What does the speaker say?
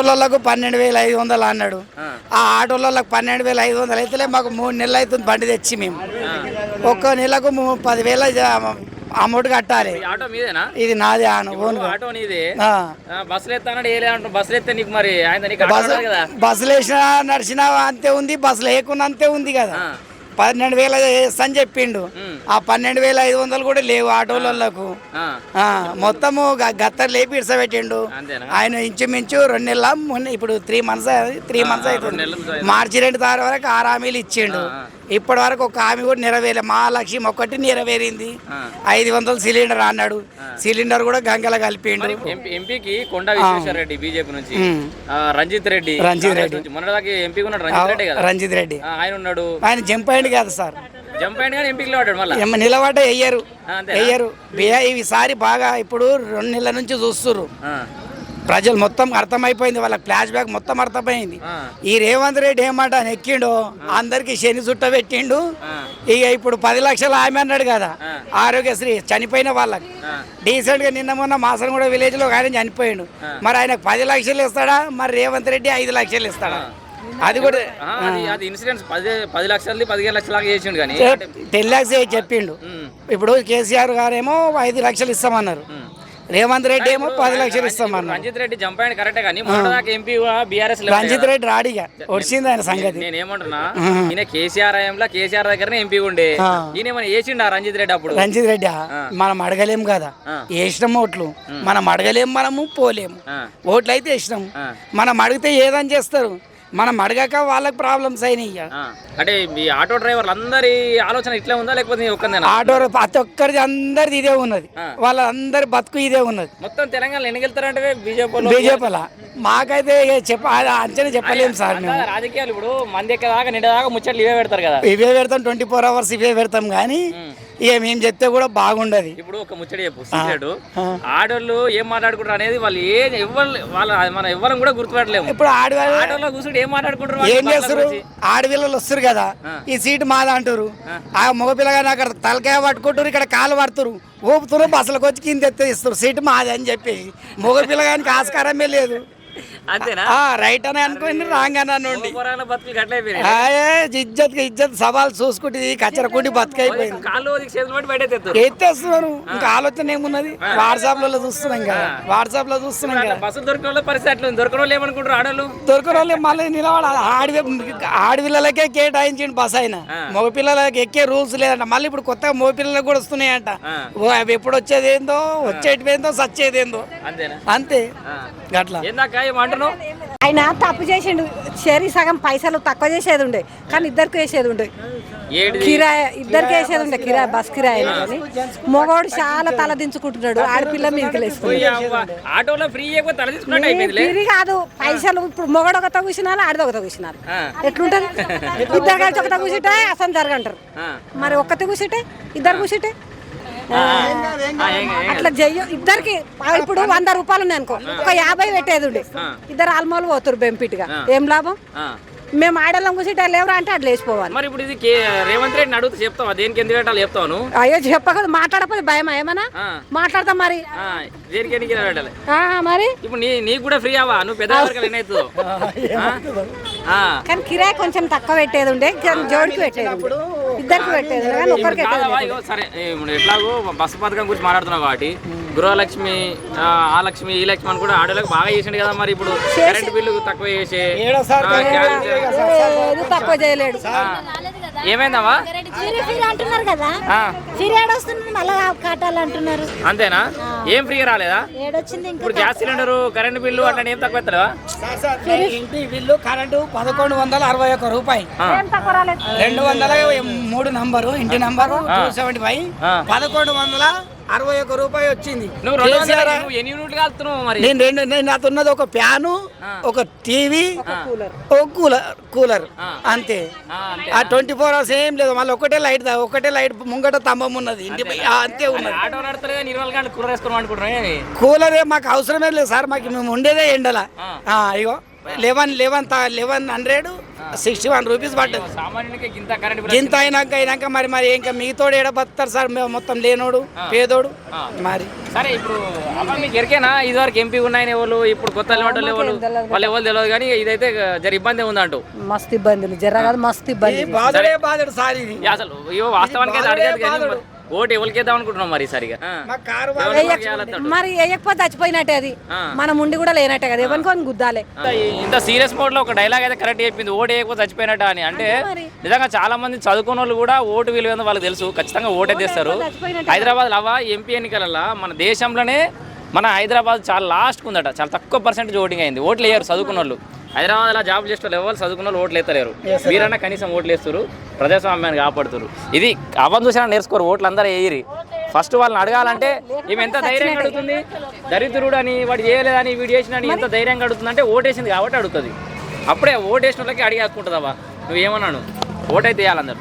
ఆటోలకు పన్నెండు వేల ఐదు వందలు అన్నాడు. ఆ. ఆటోలకు పన్నెండు వేల ఐదు వందలు అయితే మాకు మూడు నెలలు అవుతుంది బండి తెచ్చి మేము. ఒక్క నెలకు పదివేల అమౌంట్ కట్టాలి. ఇది నాది బస్సులు వేసినా నడిచినా అంతే ఉంది బస్సులు వేయకుండా అంతే ఉంది కదా. పన్నెండు వేల అని చెప్పిండు. ఆ పన్నెండు వేల ఐదు వందలు కూడా లేవు ఆటోలకు మొత్తము గ- గత్తర్ లేపి ఇడిసబెట్టిండు. ఆయన ఇంచుమించు రెండు నెలల ఇప్పుడు త్రీ మంత్స్ త్రీ మంత్స్ అవుతుంది మార్చి రెండు తారీఖు వరకు ఆరు హామీలు ఇచ్చిండు. ఇప్పటి వరకు ఒక హామీ కూడా నెరవేరలే. మా లక్ష్యం ఒక్కటి నెరవేరింది. ఐదు వందలు సిలిండర్ అన్నాడు. సిలిండర్ కూడా గంగల కలిపిండు. ఎంపీకి కొండ విశ్వేశ్వర రెడ్డి బీజేపీ నుంచి. రంజిత్ రెడ్డి. రంజిత్ రెడ్డి. మొన్నటిదాకా ఎంపీ ఉన్నాడు. రంజిత్ రెడ్డి కదా? రంజిత్ రెడ్డి. ఆ, ఆయన ఉన్నాడు. ఆయన జంప్ అయ్యింది కదా సార్. జంప్ అయిన కానీ ఎంపీకి మళ్ళీ? నిలబడ్డ అంతేనా? వెయ్యరు బియ్య- ఈసారి బాగా ఇప్పుడు రెండు నెలల నుంచి చూస్తుర్రు. ప్రజలు మొత్తం అర్థమైపోయింది వాళ్ళకి ఫ్లాష్ బ్యాక్ మొత్తం అర్థమైంది. ఈ రేవంత్ రెడ్డి ఏమాట ఎక్కిండు అందరికి శని చుట్ట పెట్టిండు. ఇక ఇప్పుడు పది లక్షలు ఆమె అన్నాడు కదా ఆరోగ్యశ్రీ చనిపోయిన వాళ్ళకి. డీసెంట్గా నిన్న మొన్న మాసం కూడా విలేజ్లో ఆయన చనిపోయిండు. మరి ఆయనకు పది లక్షలు ఇస్తాడా మరి రేవంత్ రెడ్డి ఐదు లక్షలు ఇస్తాడా? అది కూడా అది ఇన్సూరెన్స్ పది పది లక్షలది పదిహేను లక్షల చేసిండు కానీ. టెన్ లాక్స్ చెప్పిండు. ఇప్పుడు కేసీఆర్ గారేమో ఐదు లక్షలు ఇస్తామన్నారు. రేవంత్ రెడ్డి ఏమో పది లక్షలు ఇస్తామన్నారు రంజిత్ రెడ్డి జంప్ అయిన కరెక్టే కానీ మొన్నటిదాకా ఎంపీ బీఆర్ఎస్ రంజిత్ రెడ్డి రాడిగా. వచ్చింది ఆయన సంగతి. నేను ఏమంటున్నా? ఈయన కేసీఆర్ హయాంలో కేసీఆర్ దగ్గరనే ఎంపీ ఉండే. ఈయన ఏమైనా వేసిండు రంజిత్ రెడ్డి అప్పుడు? రంజిత్ రెడ్డి మనం అడగలేం కదా. వేసినాం ఓట్లు. మనం అడగలేం మనము పోలేము ఓట్లు అయితే వేసినాం. మనం అడిగితే ఏదని చేస్తారు? మనం అడగక వాళ్ళకి ప్రాబ్లమ్స్ అయినాయి. అంటే ఈ ఆటో డ్రైవర్లు అందరి ఆలోచన ఇట్లా ఉందా? లేకపోతే ఆటో ప్రతి ఒక్కరిది అందరిది ఇదే ఉన్నది. వాళ్ళందరి బతుకు ఇదే ఉన్నది. మొత్తం తెలంగాణలో ఎన్ని వెళ్తారంటే బీజేపీ బీజేపీలా? మాకైతే చెప్ప అంచనా చెప్పలేము సార్ మేము. రాజకీయాలు ఇప్పుడు మంది ఎక్కదాకా నిండదాకా ముచ్చట్లు ఇవే పెడతారు కదా. ఇవే పెడతాం ట్వంటీ ఫోర్ అవర్స్ ఇవే పెడతాం కానీ ఇక మేము చెప్తే కూడా బాగుండదు. ఇప్పుడు ఒక ముచ్చట చెప్పు. సీక్రెట్ ఆడోళ్ళు ఏం మాట్లాడుకుంటారు అనేది వాళ్ళు ఏ ఎవ్వరు వాళ్ళ మనం ఎవ్వరం కూడా గుర్తుపట్టలేము. ఇప్పుడు ఆడవాళ్ళు ఆటోలో కూర్చుంటే ఏం మాట్లాడుకుంటారు ఏం చేస్తారు? ఆడపిల్లలు వస్తారు కదా ఈ సీటు మాదా అంటారు. ఆ. మగపిల్లగాని అక్కడ తలకాయ పట్టుకుంటారు ఇక్కడ కాలు పడుతురు. ఊపుతున్నారు బస్సులకు వచ్చి కింద ఎత్తే ఇస్తారు సీటు మాది అని చెప్పేసి. మగపిల్లగానికి ఆస్కారమే లేదు. అంతేనా? ఆ రైట్ అని అనుకుని రాంగ్ అని ఆయే ఇజ్జత్ ఇజ్జత్ సవాల్ చూసుకుంటే కచ్చరకుండి బతుకైపోయింది. ఎత్తేస్తున్నారు. ఇంకా ఆలోచన ఏమున్నది? వాట్సాప్లో చూస్తున్నాం కదా. వాట్సాప్లో చూస్తున్నాం కదా. బస్సులు దొరికిన వాళ్ళ పరిస్థితి. దొరికిన వాళ్ళు ఏమనుకుంటారు ఆడోళ్ళు? దొరికిన వాళ్ళు మళ్ళీ నిలబడాలి ఆడి ఆడపిల్లలకే కేటాయించిండు బస్ ఆయన మగపిల్లలకి ఎక్కే రూల్స్ లేదంట. మళ్ళీ ఇప్పుడు కొత్తగా మగపిల్లలకు కూడా వస్తున్నాయంట. ఓ అవి ఎప్పుడు వచ్చేది ఏందో వచ్చేటివి ఏందో సచ్చేది ఏందో అంతేనా? అంతే. అట్లా. ఏందాక ఏమంటున్నావు ఆయన తప్పు చేసిండు. షేరి సగం పైసలు తక్కువ చేసేది ఉండే. కానీ ఇద్దరికి వేసేది ఉండే. ఏడిది కిరాయి ఇద్దరికి వేసేది ఉండే. కిరాయి బస్ కిరాయి. మగవాడు చాలా తల దించుకుంటున్నాడు. ఆడపిల్ల ఆటోలో ఫ్రీ కాదు. పైసలు ఇప్పుడు మొగడు ఒక తగ్గుసినారు ఆడది ఒక తగ్గుసినారు ఆ. ఎట్లుంటది? ఇద్దరు కలిసి ఒక తగ్గుసిటే అసలు జరగంటారు. మరి ఒక్కతి కూసిటే ఇద్దరు ఏం- అట్లా చెయ్య ఇద్దరికి ఇప్పుడు వంద రూపాయలు ఉన్నాయి అనుకో. ఒక యాభై పెట్టేది ఉండే. ఇద్దరు ఆల్మోలు పోతారు బెంపిట్గా. ఏం లాభం? ఆ. మేము ఆడలం కూసిట లేవరా అంటే అట్లా వేసిపోవాలి మరి ఇప్పుడు ఇది రేవంత్ రెడ్డిని అడుగుతూ చెప్తావా? దేనికి ఎందుకు పెట్టాలి చెప్తావు నువ్వు అయ్యో చెప్పకూడదు. మాట్లాడకపోతే భయమా? ఏమన్నా. మాట్లాడతాం మరి. ఆ, దేనికి ఎందుకు పెట్టాలి ఆ, మరి? ఇప్పుడు నీ నీకు కూడా ఫ్రీ అవ్వా? నువ్వు పెద్ద కానీ కిరాయి కొంచెం తక్కువ పెట్టేది ఉండే. జోడికి పెట్టేది. ఇద్దరికి పెట్టేది కానీ సరే ఇప్పుడు ఎట్లాగో బస్సు పథకం గురించి మాట్లాడుతున్నావు కాబట్టి గృహలక్ష్మి ఆ, లక్ష్మి ఈ లక్ష్మి అని కూడా ఆడోళ్ళకి బాగా చేసిండు కదా మరి ఇప్పుడు. కరెంట్ బిల్లు తక్కువ చేసే తక్కువ చేయలేడు. ఏమైందమ్మా? అంటున్నారు కదా? ఫిరి ఏడొస్తుంది మళ్ళా కట్టాలి అంటున్నారు. అంతేనా? ఏం ఫ్రీగా రాలేదా? ఇప్పుడు గ్యాస్ సిలిండర్ కరెంట్ బిల్లు అట్లా ఏం తక్కువ ఎత్తలేవా ఇంటి బిల్లు కరెంటు పదకొండు వందల అరవై ఒక్క రూపాయి. రెండు వందల మూడు నంబరు ఇంటి నంబరు టూ సెవెంటీ ఫైవ్. పదకొండు వందల అరవై ఒక్క రూపాయి వచ్చింది. నేను రెండు నేను నాతో ఉన్నది ఒక ఫ్యాను ఒక టీవీ ఒక కూలర్. కూలర్ అంతే. ఆ, ట్వంటీ ఫోర్ అవర్స్ ఏం లేదు మళ్ళీ ఒకటే లైట్ దా- ఒకటే లైట్ ముంగట స్తంభం ఉన్నది. ఇంటి అంతే ఉన్నది. కూలర్ ఏ మాకు అవసరమే లేదు సార్ మాకు మేము ఉండేదే ఎండల. ఇగో eleven eleven eleven hundred sixty one rupees పడ్డది ఇంత అయినాక అయినాక మరి మరి ఇంకా మిగతాడు ఏడ బతారు సార్ మేము మొత్తం లేనోడు పేదోడు. మరి. సరే ఇప్పుడు మీకు ఎరికేనా? ఇదివరకు ఎంపీ ఉన్నాయని ఎవరు ఇప్పుడు కొత్త వాళ్ళు ఎవరు వాళ్ళు ఎవరు తెలియదు కానీ ఇదైతే జర ఇబ్బంది ఉందంటూ. మస్తు ఇబ్బందులు జర కాదు మస్తు ఇబ్బంది బాధడే బాధడు సార్ ఇది. అసలు వాస్తవానికి అయితే అడిగేది కానీ మరి. ఓటు ఎవరికి వేద్దాం అనుకుంటున్నాం మరి సరిగా మా కారు మరి వేయకపోతే చచ్చిపోయినట్టే అది. మనం ఉండి కూడా లేనట్టే కదా ఎవరికొని గుద్దాలే. ఇంత సీరియస్ మోడ్లో ఒక డైలాగ్ అయితే కరెక్ట్ చెప్పింది ఓటు వేయకపోతే చచ్చిపోయినట్ట అని. అంటే నిజంగా చాలా మంది చదువుకున్న వాళ్ళు కూడా ఓటు విలువ వాళ్ళకి తెలుసు ఖచ్చితంగా ఓటే తెస్తారు హైదరాబాద్ అవ్వ ఎంపీ ఎన్నికలలో మన దేశంలోనే మన హైదరాబాద్ చాలా లాస్ట్ ఉందట చాలా తక్కువ పర్సెంటేజ్ ఓటింగ్ అయింది. ఓట్లు వేయరు చదువుకున్న వాళ్ళు హైదరాబాద్లో జాబ్ చేసే వాళ్ళు ఎవరు చదువుకున్న వాళ్ళు ఓట్లు వేస్తలేరు. మీరన్నా కనీసం ఓట్లు వేస్తారు ప్రజాస్వామ్యాన్ని కాపాడుతారు ఇది అవ్వని చూసినా నేర్చుకోరు ఓట్లు అందరూ వేయరి. ఫస్ట్ వాళ్ళని అడగాలంటే ఈమె ఎంత ధైర్యంగా అడుగుతుంది? దరిద్రుడు అని వాడు చేయలేదని వీడు చేసిన ఎంత ధైర్యంగా అడుగుతుంది అంటే ఓటేసింది కాబట్టి అడుగుతుంది. అప్పుడే ఓటేసిన వాళ్ళకి అడిగేసుకుంటుందవ్వా నువ్వేమన్నాను? ఓటైతే వేయాలందరు